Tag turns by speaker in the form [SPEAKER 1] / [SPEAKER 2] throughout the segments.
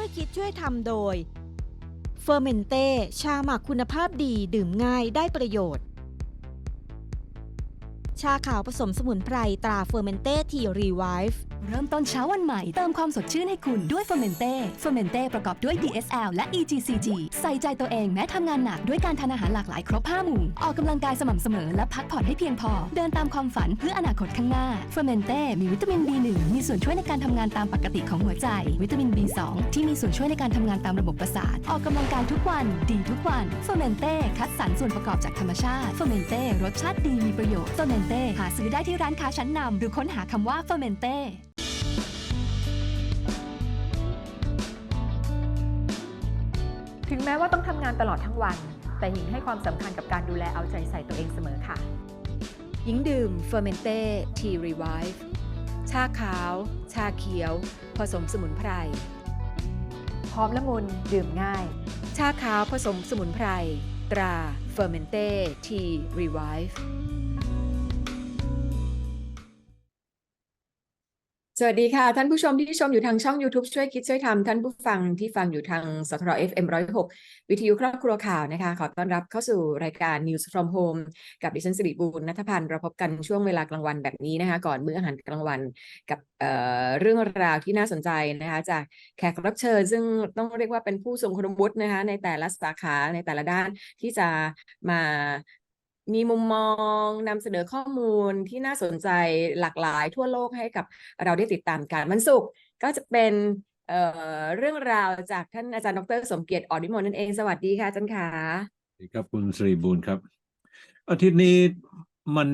[SPEAKER 1] ช่วยคิดช่วยทำโดยเฟอร์เมนเต้ชาหมักคุณภาพดีดื่มง่ายได้ประโยชน์ ชาขาวผสมสมุนไพรตราเฟอร์เมนเต้ทีรีไวฟ์
[SPEAKER 2] เริ่มต้นเช้าวันใหม่ เติมความสดชื่นให้คุณด้วยเฟอร์เมนเต้เฟอร์เมนเต้ประกอบด้วย DSL และ EGCG ใส่ใจตัวเองแม้ทำงานหนักด้วยการทานอาหารหลากหลายครบ5หมู่ ออกกำลังกายสม่ำเสมอและพักผ่อนให้เพียงพอ เดินตามความฝันเพื่ออนาคตข้างหน้าเฟอร์เมนเต้มีวิตามิน B1 มีส่วนช่วยในการทำงานตามปกติของหัวใจ วิตามิน B2 ที่มีส่วนช่วยในการทำงานตามระบบประสาท ออกกำลังกายทุกวัน ดีทุกวันเฟอร์เมนเต้คัดสรรส่วนประกอบจากธรรมชาติเฟอร์เมนเต้รสชาติดีมีประโยชน์เฟอร์เมนเต้หาซื้อได้ที่ร้านค้าชั้นนำหรือค้นหาคำว่าเฟอร์เมนเต้
[SPEAKER 3] ถึงแม้ว่าต้องทำงานตลอดทั้งวัน แต่หญิงให้ความสำคัญกับการดูแลเอาใจใส่ตัวเองเสมอค่ะ หญิงดื่มเฟอร์เมนเต้ทีรีไวฟ์ชาขาว ชาเขียว ผสมสมุนไพรหอมละมุนดื่มง่าย ชาขาวผสมสมุนไพร ตราเฟอร์เมนเต้ทีรีไวฟ์
[SPEAKER 4] สวัสดีค่ะ ท่านผู้ชมที่ชมอยู่ทางช่อง YouTube ช่วยคิดช่วยทำท่านผู้ฟังที่ฟังอยู่ทางสทร FM 106 วิทยุครอบครัวข่าวนะคะ ขอต้อนรับเข้าสู่รายการ News from Home กับดิฉันสิริบูรณ์นัทพันธ์เราพบกันช่วงเวลากลางวันแบบนี้นะคะ ก่อนมื้ออาหารกลางวันกับเเรื่องราวที่น่าสนใจนะคะ จากแขกรับเชิญ ซึ่งต้องเรียกว่าเป็นผู้ทรงคุณวุฒินะคะในแต่ละสาขาในแต่ละด้านที่จะมา มีมุมมองนำเสนอข้อมูลที่น่าสนใจหลากหลายทั่วโลกให้กับเราได้ติดตามกันวันศุกร์ก็จะเป็นเอ่อเรื่องราวจากท่านอาจารย์ดรสมเกียรติอ่อนวิมลนั่นเองสวัสดีค่ะอาจารย์ขา
[SPEAKER 5] สวัสดีครับคุณสิริบูรณ์ครับ อาทิตย์นี้มัน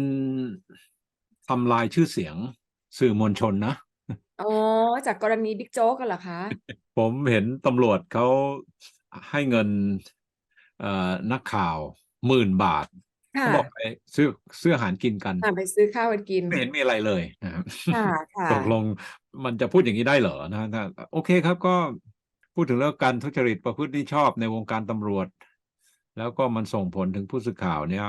[SPEAKER 5] ทำลายชื่อเสียงสื่อมวลชนนะ
[SPEAKER 4] อ๋อจากกรณีบิ๊กโจ๊กกันเหรอคะ
[SPEAKER 5] ผมเห็นตำรวจเขาให้เงินเอ่อนักข่าวหมื่นบาท
[SPEAKER 4] ค่ะ
[SPEAKER 5] เขาบอกไปซื้อซื้ออาหารกินกัน
[SPEAKER 4] อ่าไปซื้อข้าวกันกิน
[SPEAKER 5] ไม่เห็นมีอะไรเลยนะครับ
[SPEAKER 4] ค่ะค่ะ
[SPEAKER 5] ตกลงมันจะพูดอย่างนี้ได้เหรอนะถ้าโอเคครับก็พูดถึงเรื่องการทุจริตประพฤติมิชอบในวงการตำรวจ แล้วก็มันส่งผลถึงผู้สื่อข่าวเนี่ย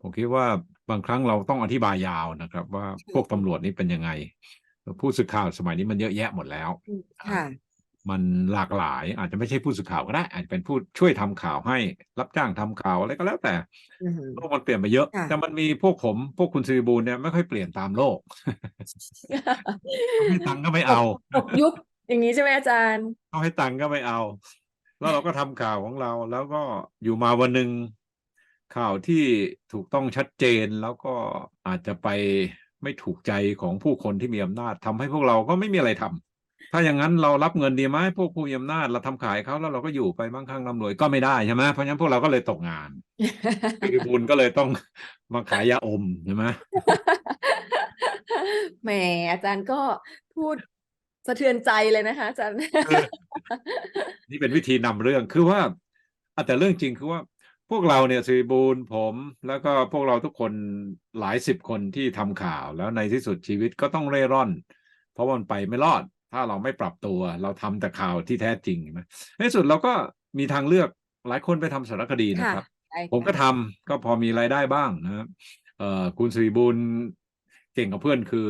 [SPEAKER 5] ผมคิดว่าบางครั้งเราต้องอธิบายยาวนะครับ ว่าพวกตำรวจนี่เป็นยังไง ผู้สื่อข่าวสมัยนี้มันเยอะแยะหมดแล้ว
[SPEAKER 4] ค่ะ
[SPEAKER 5] มันหลากหลาย อาจจะไม่ใช่ผู้สื่อข่าวก็ได้ อาจจะเป็นผู้ช่วยทำข่าวให้รับจ้างทำข่าวอะไรก็แล้วแต่
[SPEAKER 4] อือหือ
[SPEAKER 5] โลกมันเปลี่ยนไปเยอะ
[SPEAKER 4] ค่ะ
[SPEAKER 5] แต่มันมีพวกผม พวกคุณซีบูลเนี่ยไม่ค่อยเปลี่ยนตามโลกให้ตังค์ก็ไม่เอา
[SPEAKER 4] ตกยุคอย่างนี้ใช่ไหมอาจารย์
[SPEAKER 5] เขาให้ตังค์ก็ไม่เอา แล้วเราก็ทำข่าวของเรา แล้วก็อยู่มาวันหนึ่งข่าวที่ถูกต้องชัดเจนแล้วก็อาจจะไปไม่ถูกใจของผู้คนที่มีอำนาจทำให้พวกเราก็ไม่มีอะไรทำ ถ้าอย่างนั้นเรารับเงินดีไหมพวกผู้มีอำนาจเราทำขายเขาแล้วเราก็อยู่ไปมั่งคั่งร่ำรวยก็ไม่ได้ใช่ไหมเพราะฉะนั้นพวกเราก็เลยตกงานพี่บุญก็เลยต้องมาขายยาอมใช่ไหม
[SPEAKER 4] แหมอาจารย์ก็พูดสะเทือนใจเลยนะคะอาจารย์
[SPEAKER 5] นี่เป็นวิธีนำเรื่องคือว่าอะแต่เรื่องจริงคือว่าพวกเราเนี่ยสิริบูลผมแล้วก็พวกเราทุกคนหลายสิบคนที่ทำข่าวแล้วในที่สุดชีวิตก็ต้องเร่ร่อน เพราะว่ามันไปไม่รอด ถ้าเราไม่ปรับตัว เราทำแต่ข่าวที่แท้จริงใช่ไหมในที่สุดเราก็มีทางเลือกหลายคนไปทำสารคดีนะครับ
[SPEAKER 4] ใช่
[SPEAKER 5] ผมก็
[SPEAKER 4] ค่ะ
[SPEAKER 5] ทำก็พอมีรายได้บ้างนะครับเอ่อคุณสิริบูลเก่งกับเพื่อนคือ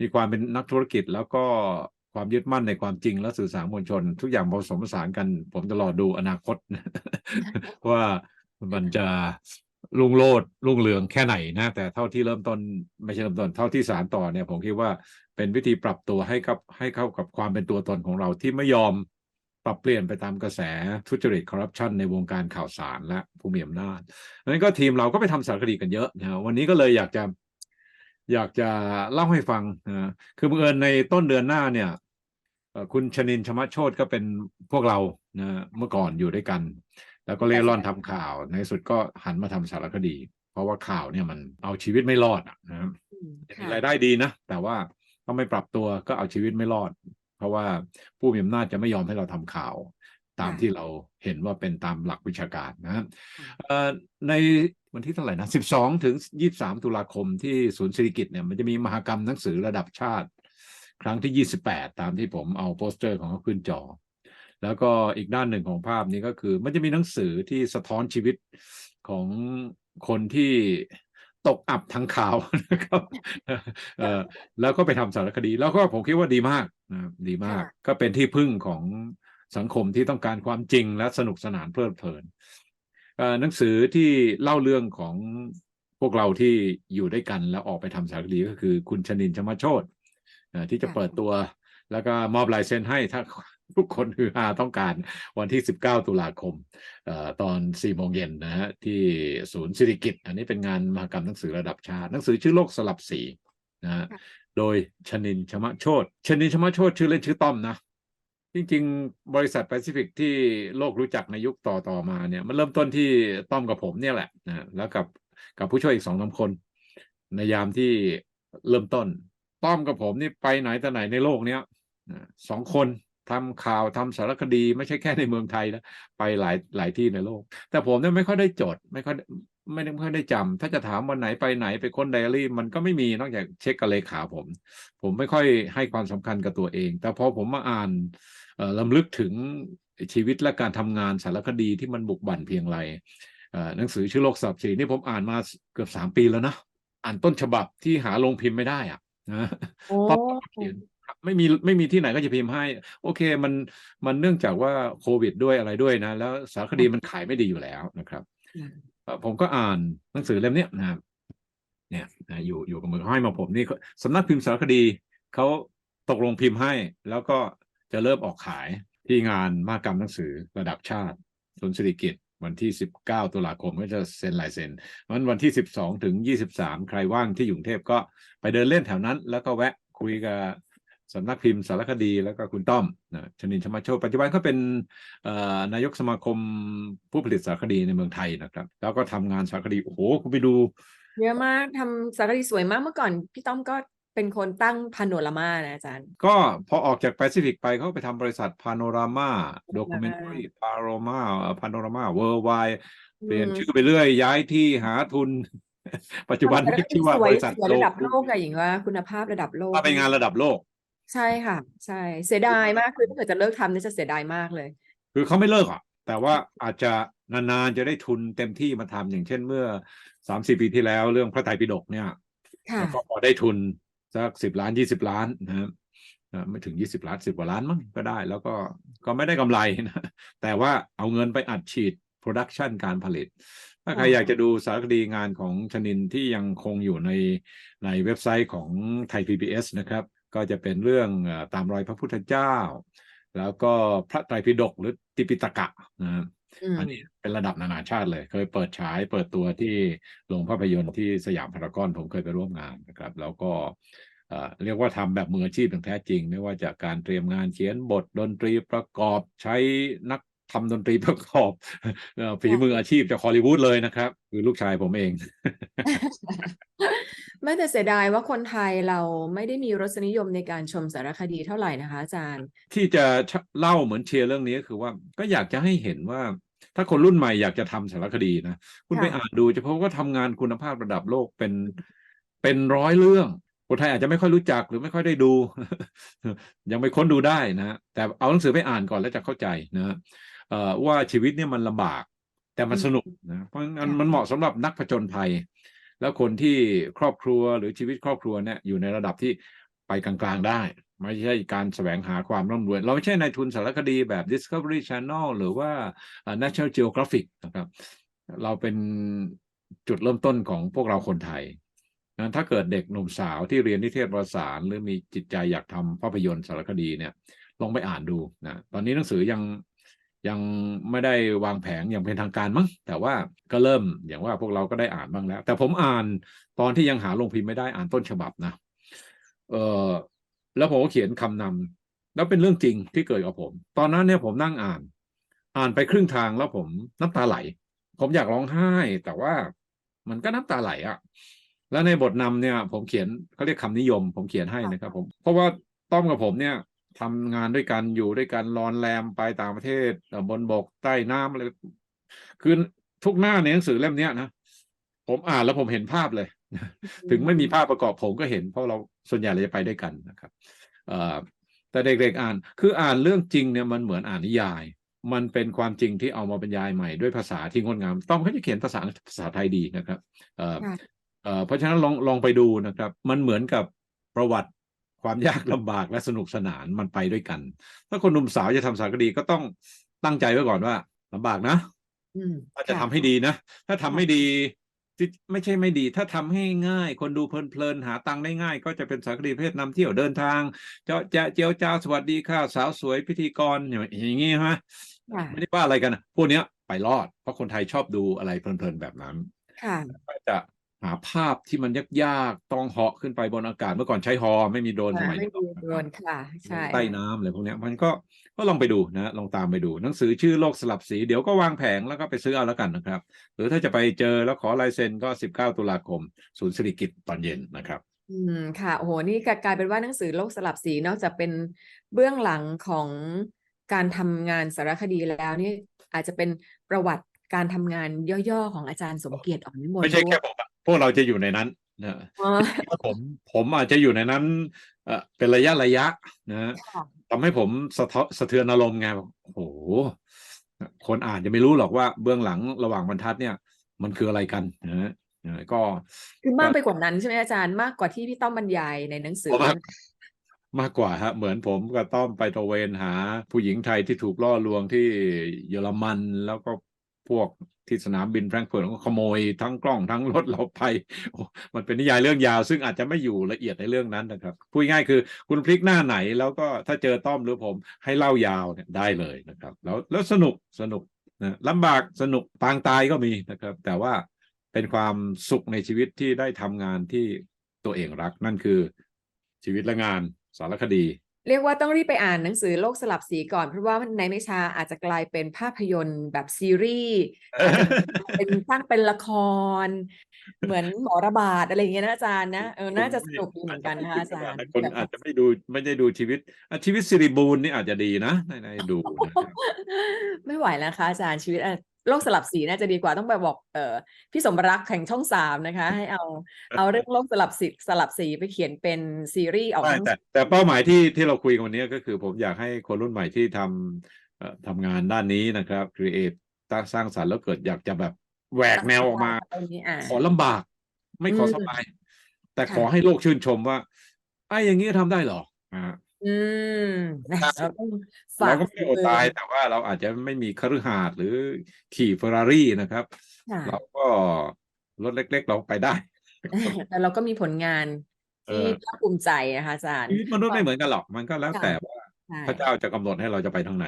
[SPEAKER 5] มีความเป็นนักธุรกิจแล้วก็ความยึดมั่นในความจริงและสื่อสารมวลชน ทุกอย่างผสมผสานกัน ผมจะรอดูอนาคต ว่ามันจะรุ่งโรจน์รุ่งเรืองแค่ไหนนะ แต่เท่าที่เริ่มต้นไม่ใช่เริ่มต้นเท่าที่สารต่อเนี่ย ผมคิดว่า เป็นวิธีปรับตัวให้กับให้เข้ากับความเป็นตัวตนของเราที่ไม่ยอมปรับเปลี่ยนไปตามกระแสทุจริตคอร์รัปชันในวงการข่าวสารและผู้มีอำนาจดังนั้นก็ทีมเราก็ไปทำสารคดีกันเยอะนะวันนี้ก็เลยอยากจะอยากจะเล่าให้ฟังนะคือบังเอิญในต้นเดือนหน้าเนี่ยเอ่อคุณชนินชมะโชตก็เป็นพวกเรานะเมื่อก่อนอยู่ด้วยกัน แล้วก็เล่ร่อนทำข่าว ในที่สุดก็หันมาทำสารคดี เพราะว่าข่าวเนี่ยมันเอาชีวิตไม่รอดอะนะครับ
[SPEAKER 4] อืม
[SPEAKER 5] มี
[SPEAKER 4] ค่ะ
[SPEAKER 5] รายได้ดีนะ แต่ว่า ถ้าไม่ปรับตัวก็เอาชีวิตไม่รอด เพราะว่าผู้มีอำนาจจะไม่ยอมให้เราทำข่าวตาม
[SPEAKER 4] ค่ะ
[SPEAKER 5] ที่เราเห็นว่าเป็นตามหลักวิชาการนะเอ่อในวันที่เท่าไหร่นะ 12 ถึง 23 ตุลาคมที่ศูนย์ศิริกิตเนี่ยมันจะมีมหกรรมหนังสือระดับชาติ ครั้งที่ 28 ตามที่ผมเอาโปสเตอร์ของเขาขึ้นจอ แล้วก็อีกด้านหนึ่งของภาพนี้ก็คือ มันจะมีหนังสือที่สะท้อนชีวิตของคนที่ ตกอับทางข่าวนะครับเอ่อแล้วก็ไปทำสารคดี แล้วก็ผมคิดว่าดีมากนะครับดีมาก
[SPEAKER 4] ค่ะ
[SPEAKER 5] ก็เป็นที่พึ่งของสังคมที่ต้องการความจริงและสนุกสนานเพลิดเพลินเอ่อหนังสือที่เล่าเรื่องของพวกเราที่อยู่ด้วยกันแล้วออกไปทำสารคดีก็คือคุณชนินชมาโชตเอ่อที่จะ
[SPEAKER 4] ค่ะ
[SPEAKER 5] เปิดตัว แล้วก็มอบลายเซ็นให้ถ้า ทุกคนฮือฮาต้องการวันที่ 19 ตุลาคมเอ่อตอน 4 โมงเย็นนะฮะที่ศูนย์สิริกิตอันนี้เป็นงานมหกรรมหนังสือระดับชาติ หนังสือชื่อโลกสลับสีนะฮะ
[SPEAKER 4] ค่ะ
[SPEAKER 5] โดยชนินชมโชตชนินชมโชตชื่อเล่นชื่อต้อมนะ จริง ๆ บริษัทแปซิฟิกที่โลกรู้จักในยุคต่อต่อมาเนี่ยมันเริ่มต้นที่ต้อมกับผมเนี่ยแหละนะแล้วกับกับผู้ช่วยอีกสองสามคน ในยามที่เริ่มต้น ต้อมกับผมนี่ไปไหนแต่ไหนในโลกเนี้ยนะสองคน ทำข่าวทำสารคดีไม่ใช่แค่ในเมืองไทยนะไปหลายหลายที่ในโลก แต่ผมเนี่ยไม่ค่อยได้จด ไม่ค่อยไม่ได้ไม่ค่อยได้จำถ้าจะถามวันไหนไปไหนไปค้นไดอารี่ มันก็ไม่มีนอกจากเช็คกับเลขาผม ผมไม่ค่อยให้ความสำคัญกับตัวเอง แต่พอผมมาอ่านเอ่อลำลึกถึงชีวิตและการทำงานสารคดีที่มันบุกบั่นเพียงไรเอ่อหนังสือชื่อโลกสับสีนี่ผมอ่านมาเกือบสามปีแล้วนะอ่านต้นฉบับที่หาลงพิมพ์ไม่ได้อะนะ
[SPEAKER 4] โอ้
[SPEAKER 5] ป๊อปเขียน ไม่มีไม่มีที่ไหนก็จะพิมพ์ให้ โอเคมันมันเนื่องจากว่าโควิดด้วยอะไรด้วยนะ แล้วสารคดีมันขายไม่ดีอยู่แล้วนะครับ
[SPEAKER 4] ค่ะ
[SPEAKER 5] เอ่อผมก็อ่านหนังสือเล่มเนี้ยนะครับเนี่ยนะอยู่อยู่กับมือเขาให้มาผมนี่เขาสำนักพิมพ์สารคดีเขาตกลงพิมพ์ให้ แล้วก็จะเริ่มออกขายที่งานมหกรรมหนังสือระดับชาติศูนย์สิริกิตวันที่ 19 ตุลาคมก็จะเซ็นลายเซ็นวันวันที่ 12 ถึง 23 ใครว่างที่อยู่กรุงเทพก็ไปเดินเล่นแถวนั้น แล้วก็แวะคุยกับ สำนักพิมพ์สารคดีแล้วก็คุณต้อมนะชนินชมาโชคปัจจุบันเขาเป็นเอ่อนายกสมาคมผู้ผลิตสารคดีในเมืองไทยนะครับ แล้วก็ทำงานสารคดีโอ้โหคุณไปดู
[SPEAKER 4] เยอะมากทำสารคดีสวยมากเมื่อก่อนพี่ต้อมก็เป็นคนตั้งพาโนรามานะอาจารย์
[SPEAKER 5] ก็พอออกจากแปซิฟิกไปเขาไปทำบริษัทพาโนรามาด o ก u เมน a รีพาโรมาพาโนรามาเวิร์ไวเปลี่ยน
[SPEAKER 4] อืม
[SPEAKER 5] ชื่อไปเรื่อย ย้ายที่หาทุน ปัจจุบัน
[SPEAKER 4] ทำสาร
[SPEAKER 5] เรียก
[SPEAKER 4] คดี
[SPEAKER 5] ชื่อว่า
[SPEAKER 4] ส
[SPEAKER 5] บ
[SPEAKER 4] วย
[SPEAKER 5] ริษัท
[SPEAKER 4] สวยระดับโลกอะอย่างว่าคุณภาพระดับโลก
[SPEAKER 5] ถ้าเป็นงานระดับโลก
[SPEAKER 4] ใช่ค่ะ ใช่ เสียดายมากคือถ้าเกิดจะเลิกทำนี่จะเสียดายมากเลย
[SPEAKER 5] คือเขาไม่เลิกอะ แต่ว่าอาจจะนานๆจะได้ทุนเต็มที่มาทำอย่างเช่นเมื่อสามสี่ปีที่แล้วเรื่องพระไตรปิฎกเนี่ย
[SPEAKER 4] ค่ะ
[SPEAKER 5] แล้วก็พอได้ทุนสักสิบล้านยี่สิบล้านนะครับอ่าไม่ถึงยี่สิบล้านสิบกว่าล้านมั้งก็ได้ แล้วก็ก็ไม่ได้กำไรนะแต่ว่าเอาเงินไปอัดฉีดโปรดักชันการผลิต ถ้าใคร
[SPEAKER 4] อ๋อ
[SPEAKER 5] อ
[SPEAKER 4] อ
[SPEAKER 5] ยากจะดูสารคดีงานของชนินที่ยังคงอยู่ในในเว็บไซต์ของไทย PBS นะครับ ก็จะเป็นเรื่องเอ่อตามรอยพระพุทธเจ้า แล้วก็พระไตรปิฎกหรือติปิตกะนะครับ
[SPEAKER 4] อืม
[SPEAKER 5] อันนี้เป็นระดับนานาชาติเลย เคยเปิดฉายเปิดตัวที่โรงภาพยนตร์ที่สยามพารากอนผมเคยไปร่วมงานนะครับ แล้วก็เอ่อเรียกว่าทำแบบมืออาชีพอย่างแท้จริง ไม่ว่าจากการเตรียมงานเขียนบทดนตรีประกอบใช้นักทำดนตรีประกอบเอ่อฝีมืออาชีพจากฮอลลีวูดเลยนะครับ คือลูกชายผมเอง
[SPEAKER 4] ไม่แต่เสียดายว่าคนไทยเราไม่ได้มีรสนิยมในการชมสารคดีเท่าไหร่นะคะ อาจารย์
[SPEAKER 5] ที่จะเล่าเหมือนเชียร์เรื่องนี้คือว่าก็อยากจะให้เห็นว่า ถ้าคนรุ่นใหม่อยากจะทำสารคดีนะ คุณไปอ่านดูจะพบว่าทำงานคุณภาพระดับโลกเป็นเป็นร้อยเรื่องคนไทยอาจจะไม่ค่อยรู้จักหรือไม่ค่อยได้ดู ยังไม่ค้นดูได้นะแต่เอาหนังสือไปอ่านก่อนแล้วจะเข้าใจนะว่าชีวิตเนี่ยมันลำบาก แต่มันสนุกนะเพราะงั้น
[SPEAKER 4] ค่ะ
[SPEAKER 5] มันเหมาะสำหรับนักผจญภัย แล้วคนที่ครอบครัวหรือชีวิตครอบครัวเนี่ยอยู่ในระดับที่ไปกลางๆได้ ไม่ใช่การแสวงหาความร่ำรวย เราไม่ใช่ในทุนสารคดีแบบ Discovery Channel หรือว่าอ่า National Geographic นะครับ เราเป็นจุดเริ่มต้นของพวกเราคนไทยถ้าเกิดเด็กหนุ่มสาวที่เรียนนิเทศประสานหรือมีจิตใจอยากทำภาพยนตร์สารคดีเนี่ยลองไปอ่านดูนะตอนนี้หนังสือยัง ยังไม่ได้วางแผงอย่างเป็นทางการมั้งแต่ว่าก็เริ่มอย่างว่าพวกเราก็ได้อ่านบ้างแล้ว แต่ผมอ่านตอนที่ยังหาลงพิมพ์ไม่ได้อ่านต้นฉบับนะเออแล้วผมก็เขียนคำนำแล้วเป็นเรื่องจริงที่เกิดกับผม ตอนนั้นเนี่ยผมนั่งอ่าน อ่านไปครึ่งทางแล้วผมน้ำตาไหล ผมอยากร้องไห้ แต่ว่ามันก็น้ำตาไหลอะแล้วในบทนำเนี่ย ผมเขียนเขาเรียกคำนิยม ผมเขียนให้นะครับ ผม เพราะว่าต้อมกับผมเนี่ย ทำงานด้วยกันอยู่ด้วยกันรอนแรมไปต่างประเทศเอ่อบนบกใต้น้ำอะไรคือทุกหน้าในหนังสือเล่มเนี้ยนะผมอ่านแล้วผมเห็นภาพเลย ถึงไม่มีภาพประกอบผมก็เห็น เพราะเราส่วนใหญ่เราจะไปด้วยกันนะครับเอ่อแต่เด็กๆอ่าน คืออ่านเรื่องจริงเนี่ยมันเหมือนอ่านนิยาย มันเป็นความจริงที่เอามาบรรยายใหม่ด้วยภาษาที่งดงาม ต้อมเขาจะเขียนภาษาภาษาไทยดีนะครับเอ่อ
[SPEAKER 4] ค่ะ
[SPEAKER 5] เอ่อเพราะฉะนั้นลองลองไปดูนะครับ มันเหมือนกับประวัติ ความยากลำบากและสนุกสนานมันไปด้วยกัน ถ้าคนหนุ่มสาวจะทำสารคดีก็ต้องตั้งใจไว้ก่อนว่าลำบากนะ
[SPEAKER 4] อืม
[SPEAKER 5] ถ้าจะ
[SPEAKER 4] ค่
[SPEAKER 5] ทำให้ดีนะ ถ้าทำไม่ดีที่ไม่ใช่ไม่ดี ถ้าทำให้ง่าย คนดูเพลินๆหาตังค์ได้ง่าย ก็จะเป็นสารคดีประเพศนำเที่ยวเดินทาง เจาะแจะเจียวจ้าวสวัสดีค่ะ สาวสวยพิธีกรอย่างอย่างงี้ใช่ไหม
[SPEAKER 4] ค่ะ
[SPEAKER 5] ไม่ได้ว่าอะไรกันนะพวกเนี้ยไปรอด เพราะคนไทยชอบดูอะไรเพลินๆแบบนั้น
[SPEAKER 4] ค่ะ
[SPEAKER 5] ก็จะ หาภาพที่มันยากๆ ต้องเหาะขึ้นไปบนอากาศเมื่อก่อนใช้ฮอไม่มีโดรนสมัย
[SPEAKER 4] ไม่
[SPEAKER 5] นี้หร
[SPEAKER 4] ดู
[SPEAKER 5] อกนะ
[SPEAKER 4] โด
[SPEAKER 5] ครับ
[SPEAKER 4] นค่ะ ใช่
[SPEAKER 5] ใต้น้ำอะไรพวกเนี้ยมันก็ก็ลองไปดูนะลองตามไปดู หนังสือชื่อโลกสลับสี เดี๋ยวก็วางแผงแล้วก็ไปซื้อเอาแล้วกันนะครับ หรือถ้าจะไปเจอแล้วขอลายเซ็นก็ 19 ตุลาคม ศูนย์สิริกิตตอนเย็นนะครับ
[SPEAKER 4] อืมค่ะโอ้โหนี่กลายเป็นว่าหนังสือโลกสลับสีนอกจากเป็นเบื้องหลังของการทำงานสารคดีแล้วนี่อาจจะเป็นประวัติ การทำงานย่อๆของอาจารย์สมเกียรติอ่อนวิมล
[SPEAKER 5] ไม่ใช่
[SPEAKER 4] ด้ว
[SPEAKER 5] แค่
[SPEAKER 4] ย
[SPEAKER 5] ผมอะพวกเราจะอยู่ในนั้นนะ
[SPEAKER 4] อ๋อ
[SPEAKER 5] ผมผมอาจจะอยู่ในนั้นเอ่อเป็นระยะระยะนะ
[SPEAKER 4] ค่ะ
[SPEAKER 5] ทำให้ผมสะท้อสะเทือนอารมณ์ไงบอกโอ้โหคนอ่านจะไม่รู้หรอกว่าเบื้องหลังระหว่างบรรทัดเนี่ย มันคืออะไรกันนะนะก็
[SPEAKER 4] คือมากไปกว่านั้นใช่ไหมอาจารย์มากกว่าที่พี่ต้อมบรรยายในหนังสือ
[SPEAKER 5] ผมว่ามากกว่าฮะเหมือนผมกับต้อมไปตระเวนหา ผู้หญิงไทยที่ถูกล่อลวงที่เยอรมันแล้วก็ พวกที่สนามบินแฟรงก์เฟิร์ตก็ขโมยทั้งกล้องทั้งรถเราไป มันเป็นนิยายเรื่องยาว ซึ่งอาจจะไม่อยู่ละเอียดในเรื่องนั้นนะครับพูดง่ายคือคุณพลิกหน้าไหนแล้วก็ถ้าเจอต้อมหรือผมให้เล่ายาวเนี่ยได้เลยนะครับ แล้วแล้วสนุกสนุกนะลำบากสนุกปางตายก็มีนะครับ แต่ว่าเป็นความสุขในชีวิตที่ได้ทำงานที่ตัวเองรัก นั่นคือชีวิตและงานสารคดี
[SPEAKER 4] เรียกว่าต้องรีบไปอ่านหนังสือโลกสลับสีก่อน เพราะว่าในไม่ช้าอาจจะกลายเป็นภาพยนตร์แบบซีรีส์อาจจะเป็นสร้างเป็นละคร เหมือนหมอระบาดอะไรอย่างเงี้ยนะอาจารย์นะเออน่าจะสนุกดีเหมือนกันนะคะอาจารย์
[SPEAKER 5] คนอาจจะไม่ดูไม่ได้ดูชีวิตอะชีวิตสิริบูรณ์นี่อาจจะดีนะในในดูนะครับ
[SPEAKER 4] ไม่ไหวแล้วนะคะอาจารย์ชีวิตอะ โลกสลับสีน่าจะดีกว่าต้องไปบอกเออพี่สมรักแห่งช่องสามนะคะ ให้เอาเอาเรื่องโลกสลับสีสลับสีไปเขียนเป็นซีรีส์ออก
[SPEAKER 5] ใช่
[SPEAKER 4] ทั้ง
[SPEAKER 5] แต่แต่เป้าหมายที่ที่เราคุยกันวันนี้ก็คือ ผมอยากให้คนรุ่นใหม่ที่ทำเอ่อทำงานด้านนี้นะครับครีเอทสร้างสรรค์แล้วเกิดอยากจะแบบแหวกแนวออกมา
[SPEAKER 4] อะไรอย่างนี้อะ
[SPEAKER 5] ขอลำบาก ไม่ขอสบาย แต่
[SPEAKER 4] ค่ะ
[SPEAKER 5] ขอให้โลกชื่นชมว่าไอ้อย่างนี้ทำได้เหรออ่า
[SPEAKER 4] อืม นะ
[SPEAKER 5] ครับ
[SPEAKER 4] เราต้องฝา
[SPEAKER 5] เรา
[SPEAKER 4] ก
[SPEAKER 5] ก็ไม่ได้อดตายแต่ว่าเราอาจจะไม่มีคฤหาสน์หรือขี่เฟอร์รารี่นะครับ
[SPEAKER 4] ค่ะ
[SPEAKER 5] เราก็รถเล็ก ๆ เราไปได้
[SPEAKER 4] แต่เราก็มีผลงาน
[SPEAKER 5] เอ
[SPEAKER 4] ที่
[SPEAKER 5] อ
[SPEAKER 4] ภาคภูมิใจนะคะอาจารย์
[SPEAKER 5] ชีวิตมนุษย์ไม่เหมือนกันหรอก มันก็แล้ว
[SPEAKER 4] ค่ะ
[SPEAKER 5] แต่ว่า
[SPEAKER 4] ใช่
[SPEAKER 5] พระเจ้าจะกำหนดให้เราจะไปทางไหน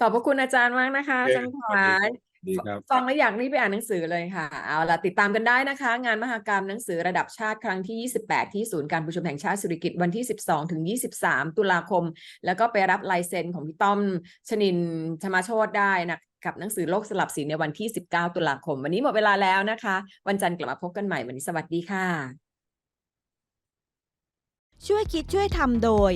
[SPEAKER 4] ขอบพระคุณอาจารย์มากนะคะอาจารย์
[SPEAKER 5] โอ
[SPEAKER 4] ขา
[SPEAKER 5] เค
[SPEAKER 4] ย
[SPEAKER 5] ดีครับ
[SPEAKER 4] ฟังแล้วอยากรีบไปอ่านหนังสือเลยค่ะ เอาล่ะติดตามกันได้นะคะ งานมหกรรมหนังสือระดับชาติครั้งที่ 28 ที่ศูนย์การประชุมแห่งชาติสุริกิตวันที่ 12 ถึง 23 ตุลาคม แล้วก็ไปรับลายเซ็นของพี่ต้อมชนินชมาโชตได้นะกับหนังสือโลกสลับสีในวันที่ 19 ตุลาคม วันนี้หมดเวลาแล้วนะคะ วันจันทร์กลับมาพบกันใหม่วันนี้สวัสดีค่ะ
[SPEAKER 1] ช่วยคิดช่วยทำโดย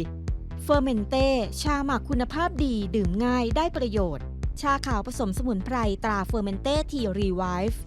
[SPEAKER 1] เฟอร์เมนเต้ชาหมักคุณภาพดีดื่มง่ายได้ประโยชน์ ชาขาวผสมสมุนไพรตราเฟอร์เมนเต้ทีรีไวฟ์